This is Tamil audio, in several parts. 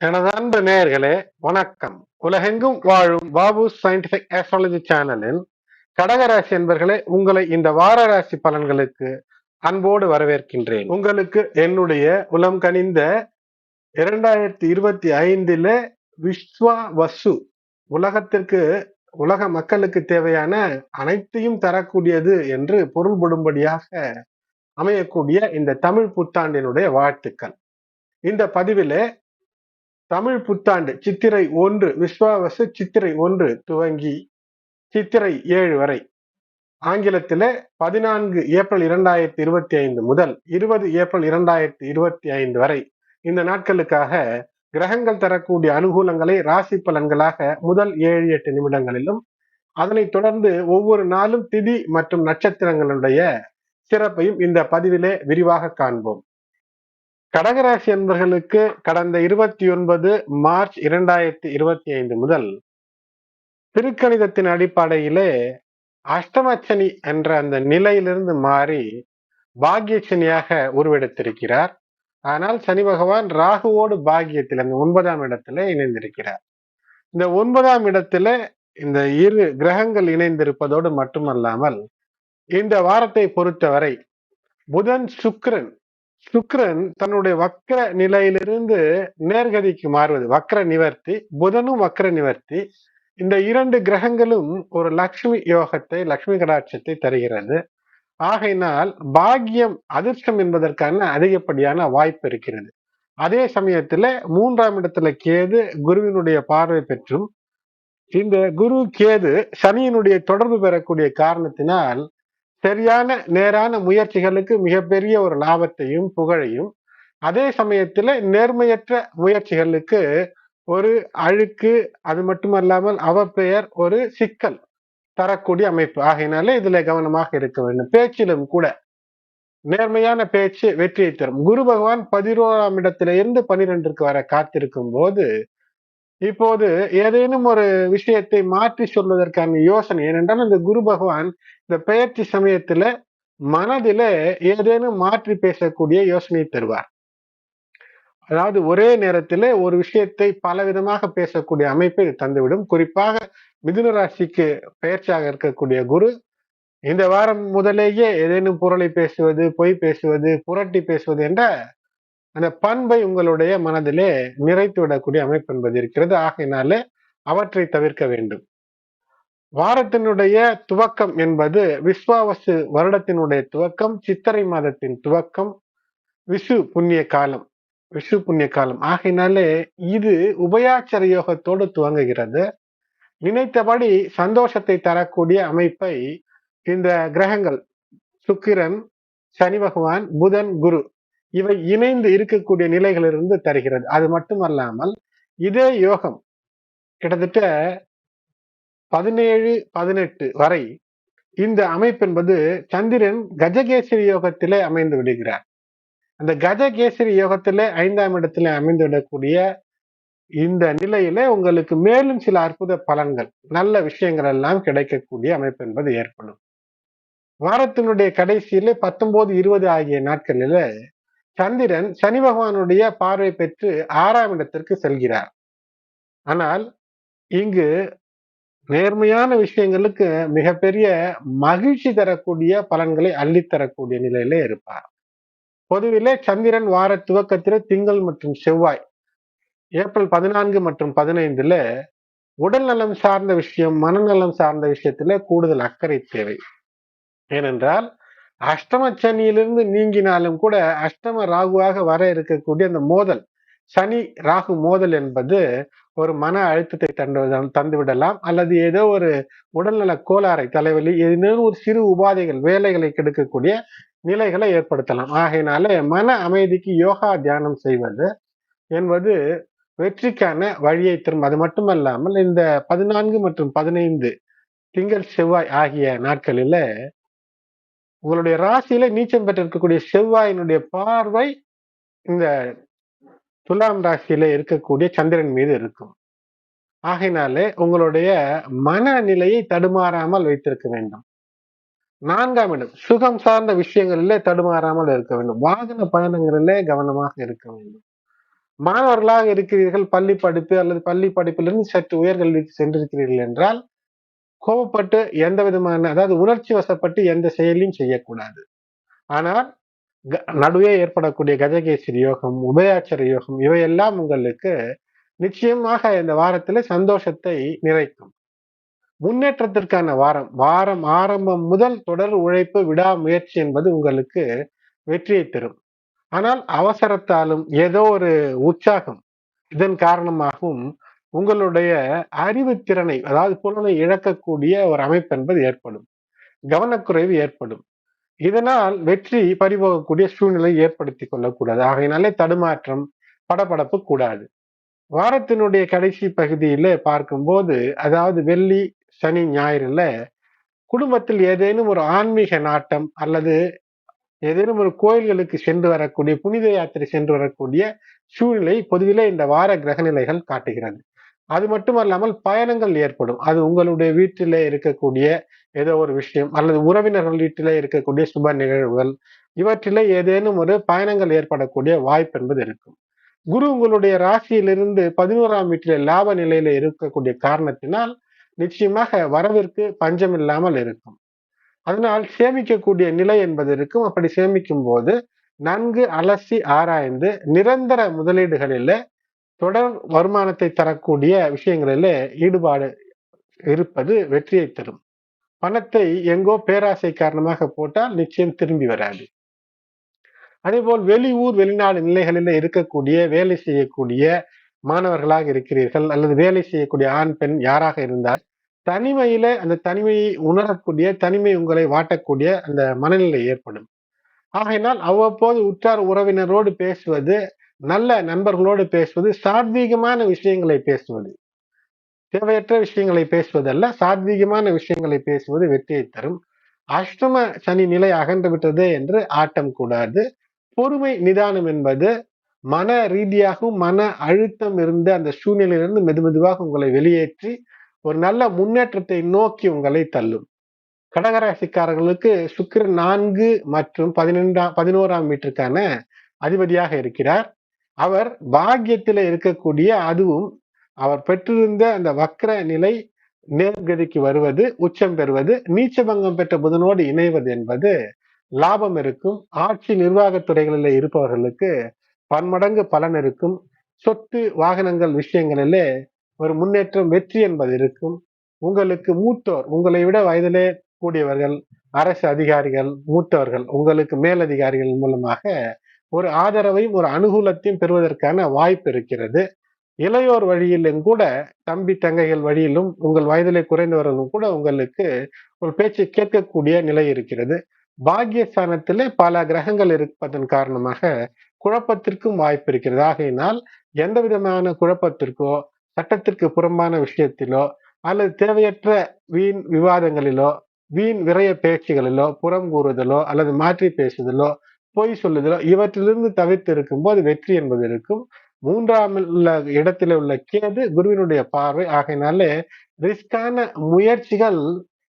எனது அன்பு நேயர்களே வணக்கம். உலகெங்கும் வாழும் பாபு சயின்டிபிக் ஆஸ்ட்ராலஜி சேனலின் கடகராசி என்பர்களே உங்களை இந்த வார ராசி பலன்களுக்கு அன்போடு வரவேற்கின்றேன். உங்களுக்கு என்னுடைய உலம் கனிந்த இரண்டாயிரத்தி இருபத்தி ஐந்தில் விஸ்வா வசு உலகத்திற்கு உலக மக்களுக்கு தேவையான அனைத்தையும் தரக்கூடியது என்று பொருள்படும்படியாக அமையக்கூடிய இந்த தமிழ் புத்தாண்டினுடைய வாழ்த்துக்கள். இந்த பதிவிலே தமிழ் புத்தாண்டு சித்திரை ஒன்று விஸ்வாவசு சித்திரை ஒன்று துவங்கி சித்திரை ஏழு வரை. ஆங்கிலத்தில பதினான்கு ஏப்ரல் இரண்டாயிரத்தி இருபத்தி ஐந்து முதல் இருபது ஏப்ரல் இரண்டாயிரத்தி இருபத்தி ஐந்து வரை. இந்த நாட்களுக்காக கிரகங்கள் தரக்கூடிய அனுகூலங்களை ராசி பலன்களாக முதல் ஏழு எட்டு நிமிடங்களிலும் அதனைத் தொடர்ந்து ஒவ்வொரு நாளும் திதி மற்றும் நட்சத்திரங்களுடைய சிறப்பையும் இந்த பதிவிலே விரிவாக காண்போம். கடகராசி என்பர்களுக்கு கடந்த இருபத்தி ஒன்பது மார்ச் இரண்டாயிரத்தி இருபத்தி ஐந்து முதல் திருக்கணிதத்தின் அடிப்படையிலே அஷ்டமச்சனி என்ற அந்த நிலையிலிருந்து மாறி பாக்கியச்சனியாக உருவெடுத்திருக்கிறார். ஆனால் சனி பகவான் ராகுவோடு பாக்கியத்தில் அந்த ஒன்பதாம் இடத்துல இணைந்திருக்கிறார். இந்த ஒன்பதாம் இடத்துல இந்த இரு கிரகங்கள் இணைந்திருப்பதோடு மட்டுமல்லாமல் இந்த வாரத்தை பொறுத்தவரை புதன் சுக்கிரன் சுக்ரன் தன்னுடைய வக்கர நிலையிலிருந்து நேர்கதிக்கு மாறுவது. வக்கர நிவர்த்தி புதனும் வக்கர நிவர்த்தி. இந்த இரண்டு கிரகங்களும் ஒரு லக்ஷ்மி யோகத்தை லக்ஷ்மி கடாட்சத்தை தருகிறது. ஆகையினால் பாக்கியம் அதிர்ஷ்டம் என்பதற்கான அதிகப்படியான வாய்ப்பு இருக்கிறது. அதே சமயத்துல மூன்றாம் இடத்துல கேது குருவினுடைய பார்வை பெற்றும் இந்த குரு கேது சனியினுடைய தொடர்பு பெறக்கூடிய காரணத்தினால் சரியான நேரான முயற்சிகளுக்கு மிகப்பெரிய ஒரு லாபத்தையும் புகழையும் அதே சமயத்துல நேர்மையற்ற முயற்சிகளுக்கு ஒரு அழுக்கு அது மட்டுமல்லாமல் அவப்பெயர் ஒரு சிக்கல் தரக்கூடிய அமைப்பு. ஆகையினாலே இதுல கவனமாக இருக்க வேண்டும். பேச்சிலும் கூட நேர்மையான பேச்சு வெற்றியை தரும். குரு பகவான் பதினோராம் இடத்துல இருந்து பனிரெண்டுக்கு வர காத்திருக்கும் போது இப்போது ஏதேனும் ஒரு விஷயத்தை மாற்றி சொல்வதற்கான யோசனை ஏனென்றால் இந்த குரு பகவான் இந்த பெயர்ச்சி சமயத்துல மனதில ஏதேனும் மாற்றி பேசக்கூடிய யோசனையை தருவார். அதாவது ஒரே நேரத்தில் ஒரு விஷயத்தை பல விதமாக பேசக்கூடிய அமைப்பை தந்துவிடும். குறிப்பாக மிதுன ராசிக்கு பயிற்சியாக இருக்கக்கூடிய குரு இந்த வாரம் முதலேயே ஏதேனும் பொருளை பேசுவது பொய் பேசுவது புரட்டி பேசுவது என்ற அந்த பண்பை உங்களுடைய மனதிலே நிறைத்து விடக்கூடிய அமைப்பு என்பது இருக்கிறது. ஆகையினாலே அவற்றை தவிர்க்க வேண்டும். வாரத்தினுடைய துவக்கம் என்பது விஸ்வாவசு வருடத்தினுடைய துவக்கம் சித்திரை மாதத்தின் துவக்கம் விசு புண்ணிய காலம் விசு புண்ணிய காலம். ஆகையினாலே இது உபயாச்சர யோகத்தோடு துவங்குகிறது. நினைத்தபடி சந்தோஷத்தை தரக்கூடிய அமைப்பை இந்த கிரகங்கள் சுக்கிரன் சனி பகவான் புதன் குரு இவை இணைந்து இருக்கக்கூடிய நிலைகளிலிருந்து தருகிறது. அது மட்டுமல்லாமல் இதே யோகம் கிட்டத்தட்ட பதினேழு பதினெட்டு வரை இந்த அமைப்பு என்பது சந்திரன் கஜகேசரி யோகத்திலே அமைந்து விடுகிறார். அந்த கஜகேசரி யோகத்திலே ஐந்தாம் இடத்திலே அமைந்து விடக்கூடிய இந்த நிலையில உங்களுக்கு மேலும் சில அற்புத பலன்கள் நல்ல விஷயங்கள் எல்லாம் கிடைக்கக்கூடிய அமைப்பு என்பது ஏற்படும். வாரத்தினுடைய கடைசியில பத்தொன்பது இருபது ஆகிய நாட்களில சந்திரன் சனி பகவானுடைய பார்வை பெற்று ஆறாம் இடத்திற்கு செல்கிறார். ஆனால் இங்கு நேர்மையான விஷயங்களுக்கு மிகப்பெரிய மகிழ்ச்சி தரக்கூடிய பலன்களை அள்ளித்தரக்கூடிய நிலையில இருப்பார். பொதுவிலே சந்திரன் வார துவக்கத்தில் திங்கள் மற்றும் செவ்வாய் ஏப்ரல் பதினான்கு மற்றும் பதினைந்துல உடல் நலம் சார்ந்த விஷயம் மனநலம் சார்ந்த விஷயத்துல கூடுதல் அக்கறை தேவை. ஏனென்றால் அஷ்டம சனியிலிருந்து நீங்கினாலும் கூட அஷ்டம ராகுவாக வர இருக்கக்கூடிய அந்த மோதல் சனி ராகு மோதல் என்பது ஒரு மன அழுத்தத்தை தந்து தந்துவிடலாம் அல்லது ஏதோ ஒரு உடல்நல கோளாறை தலைவலி ஏதேனும் ஒரு சிறு உபாதைகள் வேலைகளை கெடுக்கக்கூடிய நிலைகளை ஏற்படுத்தலாம். ஆகையினால மன அமைதிக்கு யோகா தியானம் செய்வது என்பது வெற்றிக்கான வழியை தரும். அது மட்டுமல்லாமல் இந்த பதினான்கு மற்றும் பதினைந்து திங்கள் செவ்வாய் ஆகிய நாட்களில உங்களுடைய ராசியில நீச்சம் பெற்றிருக்கக்கூடிய செவ்வாயினுடைய பார்வை இந்த துலாம் ராசியில இருக்கக்கூடிய சந்திரன் மீது இருக்கும். ஆகையினாலே உங்களுடைய மனநிலையை தடுமாறாமல் வைத்திருக்க வேண்டும். நான்காம் இடம் சுகம் சார்ந்த விஷயங்களிலே தடுமாறாமல் இருக்க வேண்டும். வாகன பயணங்களிலே கவனமாக இருக்க வேண்டும். மாணவர்களாக இருக்கிறீர்கள் பள்ளி படிப்பு அல்லது பள்ளி படிப்பிலிருந்து சற்று உயர்கல்விக்கு சென்றிருக்கிறீர்கள் என்றால் கோபப்பட்டு எந்த விதமான அதாவது உணர்ச்சி வசப்பட்டு எந்த செயலையும் செய்யக்கூடாது. ஆனால் நடுவே ஏற்படக்கூடிய கஜகேசரி யோகம் உபயாச்சர யோகம் இவையெல்லாம் உங்களுக்கு நிச்சயமாக இந்த வாரத்துல சந்தோஷத்தை நிறைக்கும். முன்னேற்றத்திற்கான வாரம் வாரம் ஆரம்பம் முதல் தொடர் உழைப்பு விடாமுயற்சி என்பது உங்களுக்கு வெற்றியை தரும். ஆனால் அவசரத்தாலும் ஏதோ ஒரு உற்சாகம் இதன் காரணமாகவும் உங்களுடைய அறிவுத்திறனை அதாவது புலனை இழக்கக்கூடிய ஒரு அமைப்பு என்பது ஏற்படும். கவனக்குறைவு ஏற்படும். இதனால் வெற்றி பறிபோகக்கூடிய சூழ்நிலை ஏற்படுத்தி கொள்ளக்கூடாது. ஆகையினாலே தடுமாற்றம் படபடப்பு கூடாது. வாரத்தினுடைய கடைசி பகுதியில பார்க்கும்போது அதாவது வெள்ளி சனி ஞாயிறுல குடும்பத்தில் ஏதேனும் ஒரு ஆன்மீக நாட்டம் அல்லது ஏதேனும் ஒரு கோயில்களுக்கு சென்று வரக்கூடிய புனித யாத்திரை சென்று வரக்கூடிய சூழ்நிலை பொதுவிலே இந்த வார கிரகநிலைகள் காட்டுகிறது. அது மட்டுமல்லாமல் பயணங்கள் ஏற்படும். அது உங்களுடைய வீட்டிலே இருக்கக்கூடிய ஏதோ ஒரு விஷயம் அல்லது உறவினர்கள் வீட்டிலே இருக்கக்கூடிய சுப நிகழ்வுகள் இவற்றிலே ஏதேனும் ஒரு பயணங்கள் ஏற்படக்கூடிய வாய்ப்பு என்பது இருக்கும். குரு உங்களுடைய ராசியிலிருந்து பதினோராம் வீட்டிலே லாப நிலையில இருக்கக்கூடிய காரணத்தினால் நிச்சயமாக வரவிற்கு பஞ்சம் இல்லாமல் இருக்கும். அதனால் சேமிக்கக்கூடிய நிலை என்பது இருக்கும். அப்படி சேமிக்கும் போது நன்கு அலசி ஆராய்ந்து நிரந்தர முதலீடுகளில தொடர் வருமானத்தை தரக்கூடிய விஷயங்களில ஈடுபாடு இருப்பது வெற்றியை தரும். பணத்தை எங்கோ பேராசை காரணமாக போட்டால் நிச்சயம் திரும்பி வராது. அதேபோல் வெளியூர் வெளிநாடு நிலைகளில் இருக்கக்கூடிய வேலை செய்யக்கூடிய மாணவர்களாக இருக்கிறீர்கள் அல்லது வேலை செய்யக்கூடிய ஆண் பெண் யாராக இருந்தால் தனிமையில அந்த தனிமையை உணரக்கூடிய தனிமை உங்களை வாட்டக்கூடிய அந்த மனநிலை ஏற்படும். ஆகையினால் அவ்வப்போது உற்றார் உறவினரோடு பேசுவது நல்ல நண்பர்களோடு பேசுவது சாத்வீகமான விஷயங்களை பேசுவது. தேவையற்ற விஷயங்களை பேசுவதல்ல சாத்வீகமான விஷயங்களை பேசுவது வெற்றியை தரும். அஷ்டம சனி நிலை அகன்று விட்டது என்று ஆட்டம் கூடாது. பொறுமை நிதானம் என்பது மன ரீதியாகவும் மன அழுத்தம் இருந்த அந்த சூழ்நிலையிலிருந்து மெது மெதுவாக உங்களை வெளியேற்றி ஒரு நல்ல முன்னேற்றத்தை நோக்கி உங்களை தள்ளும். கடகராசிக்காரர்களுக்கு சுக்கிரன் நான்கு மற்றும் பதினெண்டாம் பதினோராம் வீட்டிற்கான அதிபதியாக இருக்கிறார். அவர் பாக்கியத்தில் இருக்கக்கூடிய அதுவும் அவர் பெற்றிருந்த அந்த வக்கர நிலை நேர்கதிக்கு வருவது உச்சம் பெறுவது நீச்சபங்கம் பெற்ற புதனோடு இணைவது என்பது லாபம் இருக்கும். ஆட்சி நிர்வாகத்துறைகளில் இருப்பவர்களுக்கு பன்மடங்கு பலன் இருக்கும். சொத்து வாகனங்கள் விஷயங்களிலே ஒரு முன்னேற்றம் வெற்றி என்பது இருக்கும். உங்களுக்கு மூத்தோர் உங்களை விட வயதிலே கூடியவர்கள் அரசு அதிகாரிகள் மூத்தவர்கள் உங்களுக்கு மேலதிகாரிகள் மூலமாக ஒரு ஆதரவையும் ஒரு அனுகூலத்தையும் பெறுவதற்கான வாய்ப்பு இருக்கிறது. இளையோர் வழியிலும் கூட தம்பி தங்கைகள் வழியிலும் உங்கள் வயதிலே குறைந்தவர்களும் கூட உங்களுக்கு ஒரு பேச்சை கேட்கக்கூடிய நிலை இருக்கிறது. பாக்கியஸ்தானத்திலே பல கிரகங்கள் இருப்பதன் காரணமாக குழப்பத்திற்கும் வாய்ப்பு இருக்கிறது. ஆகையினால் எந்த விதமான குழப்பத்திற்கோ சட்டத்திற்கு புறம்பான விஷயத்திலோ அல்லது தேவையற்ற வீண் விவாதங்களிலோ வீண் விரைய பேச்சுகளிலோ புறம் கூறுதலோ அல்லது மாற்றி பேசுதலோ பொய் சொல்லுதலோ இவற்றிலிருந்து தவிர்த்து இருக்கும்போது வெற்றி என்பது இருக்கும். மூன்றாம் உள்ள இடத்துல உள்ள கேது குருவினுடைய பார்வை. ஆகையினாலே ரிஸ்கான முயற்சிகள்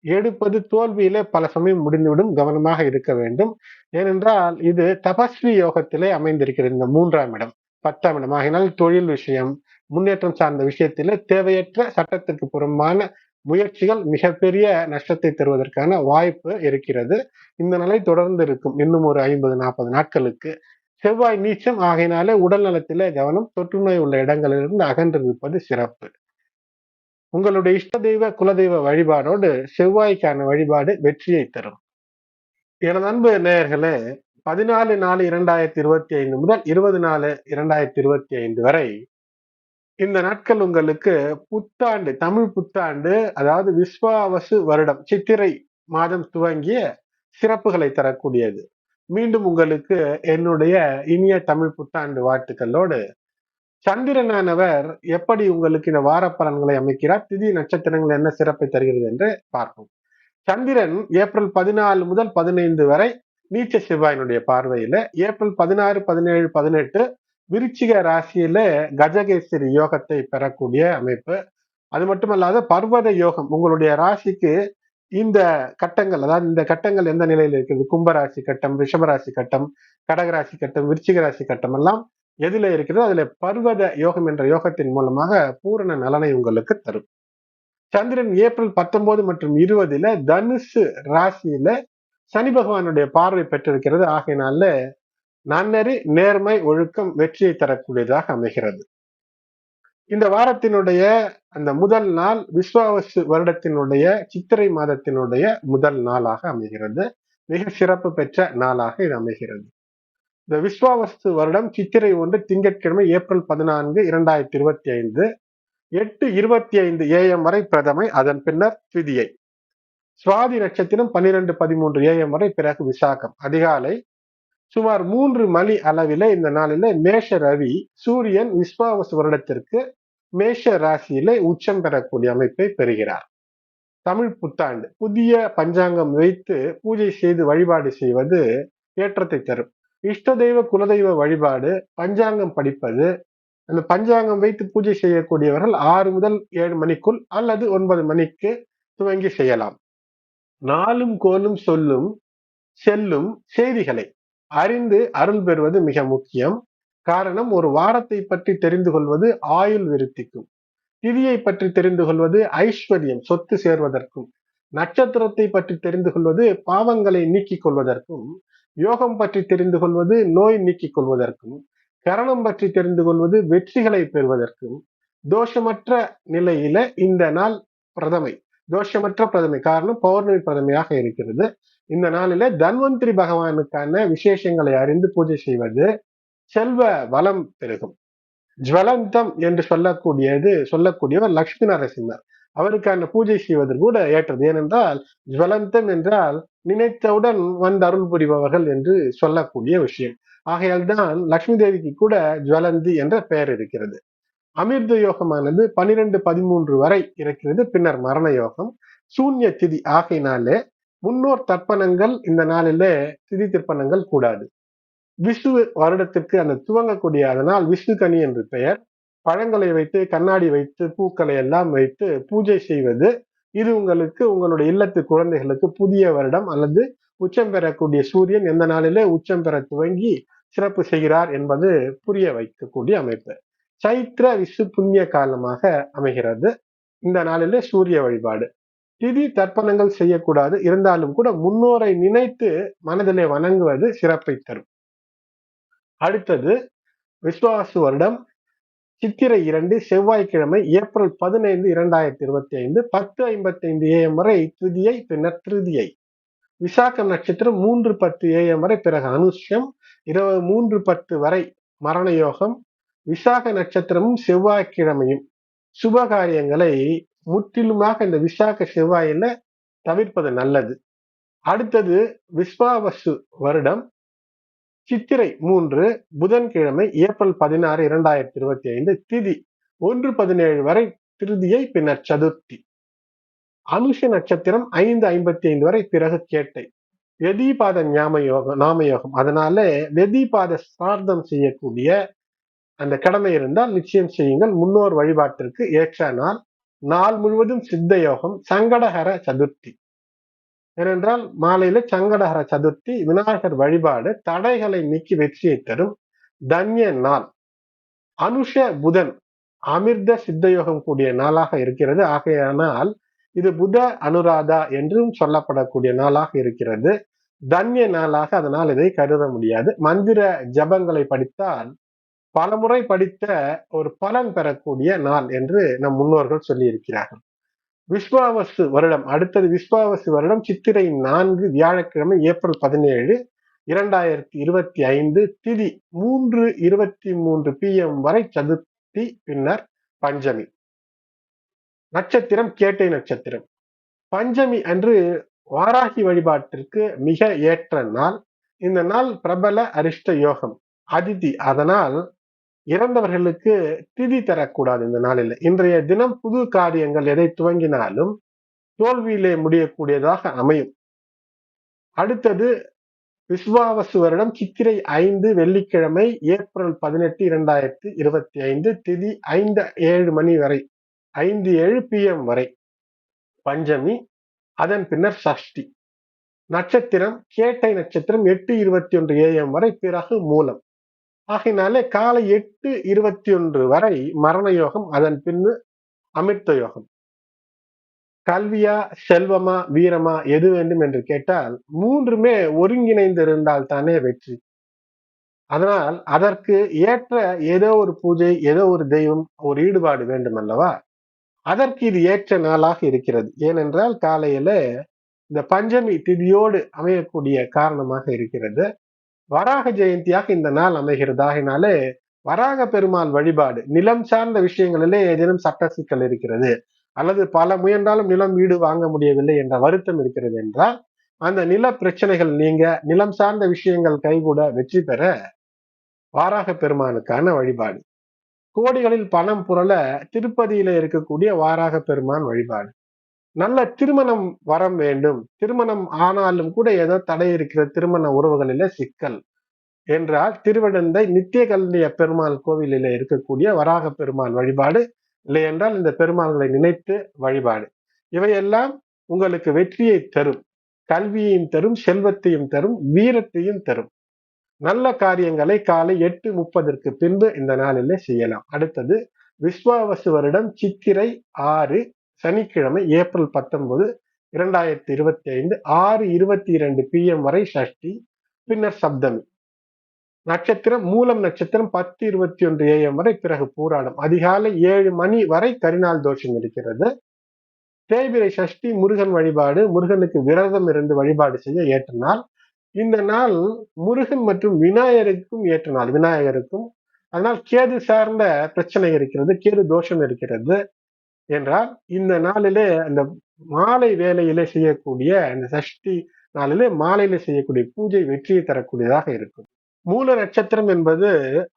எடுப்பது தோல்வியிலே பல சமயம் முடிந்துவிடும் கவனமாக இருக்க வேண்டும். ஏனென்றால் இது தபஸ்வி யோகத்திலே அமைந்திருக்கிறது இந்த மூன்றாம் இடம் பத்தாம் இடம். ஆகினால் தொழில் விஷயம் முன்னேற்றம் சார்ந்த விஷயத்திலே தேவையற்ற சட்டத்திற்கு புறம்பான முயற்சிகள் மிகப்பெரிய நஷ்டத்தை தருவதற்கான வாய்ப்பு இருக்கிறது. இந்த நிலை தொடர்ந்து இருக்கும். இன்னும் ஒரு ஐம்பது நாற்பது நாட்களுக்கு செவ்வாய் நீச்சம் ஆகையினாலே உடல் நலத்திலே கவனம் தொற்று நோய் உள்ள இடங்களிலிருந்து அகன்றிருப்பது சிறப்பு. உங்களுடைய இஷ்ட தெய்வ குலதெய்வ வழிபாடோடு செவ்வாய்க்கான வழிபாடு வெற்றியை தரும். எனது அன்பு நேயர்களே பதினாலு நாலு இரண்டாயிரத்தி இருபத்தி ஐந்து முதல் இருபது நாலு இரண்டாயிரத்தி இருபத்தி ஐந்து வரை இந்த நாட்கள் உங்களுக்கு புத்தாண்டு தமிழ் புத்தாண்டு அதாவது விஸ்வாவசு வருடம் சித்திரை மாதம் துவங்கிய சிறப்புகளை தரக்கூடியது. மீண்டும் உங்களுக்கு என்னுடைய இனிய தமிழ் புத்தாண்டு வாழ்த்துக்களோடு சந்திரனானவர் எப்படி உங்களுக்கு இந்த வார பலன்களை அமைக்கிறார் திதி நட்சத்திரங்கள் என்ன சிறப்பை தருகிறது என்று பார்ப்போம். சந்திரன் ஏப்ரல் பதினாலு முதல் பதினைந்து வரை நீச்ச சிவாயினுடைய பார்வையில ஏப்ரல் பதினாறு பதினேழு பதினெட்டு விருச்சிக ராசியில கஜகேசரி யோகத்தை பெறக்கூடிய அமைப்பு. அது மட்டுமல்லாத பர்வத யோகம் உங்களுடைய ராசிக்கு இந்த கட்டங்கள் அதாவது இந்த கட்டங்கள் எந்த நிலையில இருக்கிறது கும்பராசி கட்டம் ரிஷபராசி கட்டம் கடகராசி கட்டம் விருச்சிக ராசி கட்டம் எல்லாம் எதுல இருக்கிறதோ. அதுல பர்வத யோகம் என்ற யோகத்தின் மூலமாக பூரண நலனை உங்களுக்கு தரும். சந்திரன் ஏப்ரல் பத்தொன்பது மற்றும் இருபதுல தனுசு ராசியில சனி பகவானுடைய பார்வை பெற்றிருக்கிறது. ஆகையினால நன்னெறி நேர்மை ஒழுக்கம் வெற்றியை தரக்கூடியதாக அமைகிறது. இந்த வாரத்தினுடைய அந்த முதல் நாள் விஸ்வாவசு வருடத்தினுடைய சித்திரை மாதத்தினுடைய முதல் நாளாக அமைகிறது. மிக சிறப்பு பெற்ற நாளாக இது அமைகிறது. இந்த விஸ்வாவஸ்து வருடம் சித்திரை ஒன்று திங்கட்கிழமை ஏப்ரல் பதினான்கு இரண்டாயிரத்தி இருபத்தி ஐந்து எட்டு இருபத்தி ஐந்து ஏஎம் வரை பிரதமை அதன் பின்னர் திதியை. சுவாதி நட்சத்திரம் பன்னிரெண்டு பதிமூன்று ஏஎம் வரை பிறகு விசாகம். அதிகாலை சுமார் மூன்று மணி அளவில இந்த நாளில மேஷ ரவி சூரியன் விஸ்வாவச வருடத்திற்கு மேஷ ராசியில உச்சம் பெறக்கூடிய அமைப்பை பெறுகிறார். தமிழ் புத்தாண்டு. புதிய பஞ்சாங்கம் வைத்து பூஜை செய்து வழிபாடு செய்வது ஏற்றத்தை தரும். இஷ்ட தெய்வ குலதெய்வ வழிபாடு பஞ்சாங்கம் படிப்பது அந்த பஞ்சாங்கம் வைத்து பூஜை செய்யக்கூடியவர்கள் ஆறு முதல் ஏழு மணிக்குள் அல்லது ஒன்பது மணிக்கு துவங்கி செய்யலாம். நாளும் கோலும் சொல்லும் செல்லும் செய்திகளை அறிந்து அருள் பெறுவது மிக முக்கியம். காரணம் ஒரு வாரத்தை பற்றி தெரிந்து கொள்வது ஆயுள் விருத்திக்கும். திதியை பற்றி தெரிந்து கொள்வது ஐஸ்வர்யம் சொத்து சேர்வதற்கும். நட்சத்திரத்தை பற்றி தெரிந்து கொள்வது பாவங்களை நீக்கிக் கொள்வதற்கும். யோகம் பற்றி தெரிந்து கொள்வது நோய் நீக்கிக் கொள்வதற்கும். கரணம் பற்றி தெரிந்து கொள்வது வெற்றிகளை பெறுவதற்கும். தோஷமற்ற நிலையில இந்த நாள் பிரதமை. தோஷமற்ற பிரதமை. காரணம் பௌர்ணமி பிரதமையாக இருக்கிறது. இந்த நாளில தன்வந்திரி பகவானுக்கான விசேஷங்களை அறிந்து பூஜை செய்வது செல்வ வளம் பெருகும். ஜுவலந்தம் என்று சொல்லக்கூடியது சொல்லக்கூடியவர் லக்ஷ்மி நரசிம்மர். அவருக்கான பூஜை செய்வது கூட ஏற்றது. ஏனென்றால் ஜுவலந்தம் என்றால் நினைத்தவுடன் வந்து அருள் புரிபவர்கள் என்று சொல்லக்கூடிய விஷயம். ஆகையால் தான் லக்ஷ்மி தேவிக்கு கூட ஜுவலந்தி என்ற பெயர் இருக்கிறது. அமிர்த யோகமானது பனிரெண்டு பதிமூன்று வரை இருக்கிறது. பின்னர் மரண யோகம். சூன்ய திதி ஆகையினாலே முன்னோர் தர்ப்பணங்கள் இந்த நாளிலே திதி திருப்பணங்கள் கூடாது. விஷ்ணு வருடத்திற்கு அந்த துவங்கக்கூடிய அதனால் விஷ்ணு கனி என்று பெயர். பழங்களை வைத்து கண்ணாடி வைத்து பூக்களை எல்லாம் வைத்து பூஜை செய்வது. இது உங்களுக்கு உங்களுடைய இல்லத்து குழந்தைகளுக்கு புதிய வருடம் அல்லது உச்சம் பெறக்கூடிய சூரியன் எந்த நாளிலே உச்சம் பெற துவங்கி சிறப்பு செய்கிறார் என்பது புரிய வைக்கக்கூடிய அமைப்பு. சைத்திர விசு புண்ணிய காலமாக அமைகிறது. இந்த நாளிலே சூரிய வழிபாடு. திதி தர்ப்பணங்கள் செய்யக்கூடாது. இருந்தாலும் கூட முன்னோரை நினைத்து மனதிலே வணங்குவது சிறப்பை தரும். அடுத்தது விஸ்வாசு வருடம் சித்திரை இரண்டு செவ்வாய்க்கிழமை ஏப்ரல் பதினைந்து இரண்டாயிரத்தி இருபத்தி ஐந்து பத்து ஐம்பத்தி ஐந்து ஏஎம் வரை திதியை பின்னர் திருதியை விசாகம் நட்சத்திரம் மூன்று பத்து ஏஎம் வரை பிறகு அனுஷ்யம் இருபது மூன்று பத்து வரை மரண யோகம் விசாக நட்சத்திரமும் செவ்வாய்க்கிழமையும். சுப காரியங்களை முற்றிலுமாக இந்த விசாக செவ்வாயில தவிர்ப்பது நல்லது. அடுத்தது விஸ்வாவசு வருடம். சித்திரை மூன்று புதன்கிழமை ஏப்ரல் பதினாறு இரண்டாயிரத்தி இருபத்தி ஐந்து திதி ஒன்று பதினேழு வரை திருதியை பின்னர் சதுர்த்தி. அனுஷ நட்சத்திரம் ஐந்து ஐம்பத்தி ஐந்து வரை பிறகு கேட்டை. வெதிபாத ஞாம யோகம் நாமயோகம் அதனால வெதிபாத சார்த்தம் செய்யக்கூடிய அந்த கடமை இருந்தால் நிச்சயம் செய்யுங்கள். முன்னோர் வழிபாட்டிற்கு ஏற்ற நாள் நாள் முழுவதும் சித்த யோகம் சங்கடஹர சதுர்த்தி. ஏனென்றால் மாலையில சங்கடஹர சதுர்த்தி விநாயகர் வழிபாடு தடைகளை நீக்கி வெற்றியை தரும் தன்ய நாள். அனுஷ புதன் அமிர்த சித்தயோகம் கூடிய நாளாக இருக்கிறது. ஆகையானால் இது புத அனுராதா என்றும் சொல்லப்படக்கூடிய நாளாக இருக்கிறது. தன்ய நாளாக அதனால் இதை கருத முடியாது. மந்திர ஜபங்களை படித்தால் பலமுறை படித்த ஒரு பலன் பெறக்கூடிய நாள் என்று நம் முன்னோர்கள் சொல்லியிருக்கிறார்கள். விஸ்வாவசு வருடம் அடுத்தது விஸ்வாவசு வருடம் சித்திரை நான்கு வியாழக்கிழமை ஏப்ரல் பதினேழு இரண்டாயிரத்தி இருபத்தி ஐந்து திதி மூன்று இருபத்தி மூன்று பி எம் வரை சதுர்த்தி பின்னர் பஞ்சமி. நட்சத்திரம் கேட்டை நட்சத்திரம். பஞ்சமி அன்று வாராகி வழிபாட்டிற்கு மிக ஏற்ற நாள். இந்த நாள் பிரபல அரிஷ்ட யோகம் அதிதி. அதனால் இறந்தவர்களுக்கு திதி தரக்கூடாது இந்த நாளில். இன்றைய தினம் புது காரியங்கள் எதை துவங்கினாலும் தோல்வியிலே முடியக்கூடியதாக அமையும். அடுத்தது விஸ்வாவசு வருடம் சித்திரை ஐந்து வெள்ளிக்கிழமை ஏப்ரல் பதினெட்டு இரண்டாயிரத்தி இருபத்தி ஐந்து திதி ஐந்து ஏழு மணி வரை ஐந்து ஏழு பி எம் வரை. பஞ்சமி அதன் பின்னர் சஷ்டி. நட்சத்திரம் கேட்டை நட்சத்திரம் எட்டு இருபத்தி ஒன்று ஏஎம் வரை பிறகு மூலம். ஆகினாலே காலை எட்டு இருபத்தி ஒன்று வரை மரண யோகம் அதன் பின்னு அமிர்த யோகம். கல்வியா செல்வமா வீரமா எது வேண்டும் என்று கேட்டால் மூன்றுமே ஒருங்கிணைந்திருந்தால் தானே வெற்றி. அதனால் அதற்கு ஏற்ற ஏதோ ஒரு பூஜை ஏதோ ஒரு தெய்வம் ஒரு ஈடுபாடு வேண்டும் அல்லவா அதற்கு இது ஏற்ற நாளாக இருக்கிறது. ஏனென்றால் காலையில இந்த பஞ்சமி திதியோடு அமையக்கூடிய காரணமாக இருக்கிறது. வராக ஜெயந்தியாக இந்த நாள் அமைகிறதாகினாலே வராக பெருமாள் வழிபாடு நிலம் சார்ந்த விஷயங்களிலே ஏதேனும் சட்ட சிக்கல் இருக்கிறது அல்லது பல முயன்றாலும் நிலம் வீடு வாங்க முடியவில்லை என்ற வருத்தம் இருக்கிறது என்றால் அந்த நில பிரச்சனைகள் நீங்க நிலம் சார்ந்த விஷயங்கள் கைகூட வெற்றி பெற வாராக பெருமானுக்கான வழிபாடு. கோடிகளில் பணம் புரள திருப்பதியில இருக்கக்கூடிய வாராக பெருமான் வழிபாடு. நல்ல திருமணம் வரம் வேண்டும். திருமணம் ஆனாலும் கூட ஏதோ தடை இருக்கிற திருமண உறவுகளில சிக்கல். என்றால் திருவிடந்தை நித்திய கல்லிய பெருமாள் கோவிலில் இருக்கக்கூடிய வராக பெருமாள் வழிபாடு. இல்லை என்றால் இந்த பெருமாள்களை நினைத்து வழிபாடு. இவையெல்லாம் உங்களுக்கு வெற்றியை தரும். கல்வியையும் தரும் செல்வத்தையும் தரும் வீரத்தையும் தரும். நல்ல காரியங்களை காலை எட்டு முப்பதற்கு பின்பு இந்த நாளிலே செய்யலாம். அடுத்தது விஸ்வாவசு வருடம் சித்திரை ஆறு சனிக்கிழமை ஏப்ரல் பத்தொன்பது இரண்டாயிரத்தி இருபத்தி ஐந்து ஆறு இருபத்தி இரண்டு பிஎம் வரை சஷ்டி பின்னர் சப்தமி. நட்சத்திரம் மூலம் நட்சத்திரம் பத்து இருபத்தி ஒன்று ஏஎம் வரை பிறகு பூராடம். அதிகாலை ஏழு மணி வரை கரிநாள் தோஷம் இருக்கிறது. தேய்பிரை சஷ்டி முருகன் வழிபாடு முருகனுக்கு விரதம் இருந்து வழிபாடு செய்ய ஏற்ற நாள் இந்த நாள் முருகன் மற்றும் விநாயகருக்கும் ஏற்ற நாள் விநாயகருக்கும் அதனால் கேது சார்ந்த பிரச்சனை இருக்கிறது கேது தோஷம் இருக்கிறது. என்றால் இந்த நாளிலே அந்த மாலை வேலையிலே செய்யக்கூடிய அந்த சஷ்டி நாளிலே மாலையில செய்யக்கூடிய பூஜை வெற்றியை தரக்கூடியதாக இருக்கும். மூல நட்சத்திரம் என்பது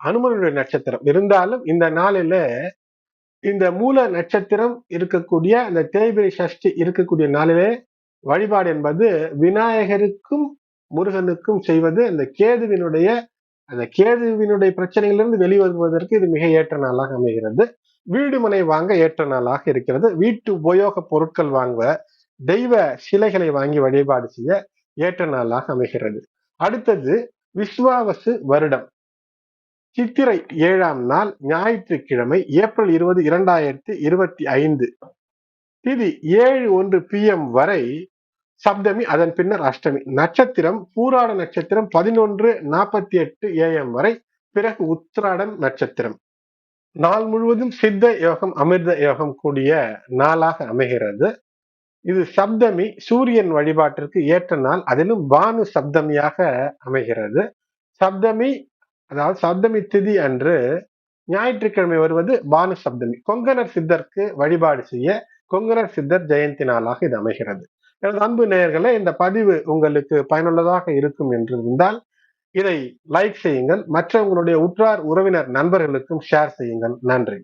அனுமனுடைய நட்சத்திரம். இருந்தாலும் இந்த நாளில இந்த மூல நட்சத்திரம் இருக்கக்கூடிய அந்த தேய்பிரை சஷ்டி இருக்கக்கூடிய நாளிலே வழிபாடு என்பது விநாயகருக்கும் முருகனுக்கும் செய்வது அந்த கேதுவினுடைய அந்த கேதுவினுடைய பிரச்சனைகளிலிருந்து வெளிவருவதற்கு இது மிக ஏற்ற நாளாக அமைகிறது. வீடு மனை வாங்க ஏற்ற நாளாக இருக்கிறது. வீட்டு உபயோக பொருட்கள் வாங்க தெய்வ சிலைகளை வாங்கி வழிபாடு செய்ய ஏற்ற நாளாக அமைகிறது. அடுத்தது விஸ்வாவசு வருடம். சித்திரை ஏழாம் நாள் ஞாயிற்றுக்கிழமை ஏப்ரல் இருபது இரண்டாயிரத்தி இருபத்தி ஐந்து. திதி ஏழு ஒன்று பி எம் வரை சப்தமி அதன் பின்னர் அஷ்டமி. நட்சத்திரம் பூராட நட்சத்திரம் பதினொன்று நாற்பத்தி எட்டு ஏஎம் வரை பிறகு உத்திராடம் நட்சத்திரம். நாள் முழுவதும் சித்த யோகம் அமிர்த யோகம் கூடிய நாளாக அமைகிறது. இது சப்தமி சூரியன் வழிபாட்டிற்கு ஏற்ற நாள். அதிலும் பானு சப்தமியாக அமைகிறது. சப்தமி அதாவது சப்தமி திதி அன்று ஞாயிற்றுக்கிழமை வருவது பானு சப்தமி. கொங்கணர் சித்தருக்கு வழிபாடு செய்ய கொங்கணர் சித்தர் ஜெயந்தி நாளாக இது அமைகிறது. எனது அன்பு நேயர்களே இந்த பதிவு உங்களுக்கு பயனுள்ளதாக இருக்கும் என்று இருந்தால் இதை லைக் செய்யுங்கள். மற்றவங்களுடைய உற்றார் உறவினர் நண்பர்களுக்கும் ஷேர் செய்யுங்கள். நன்றி.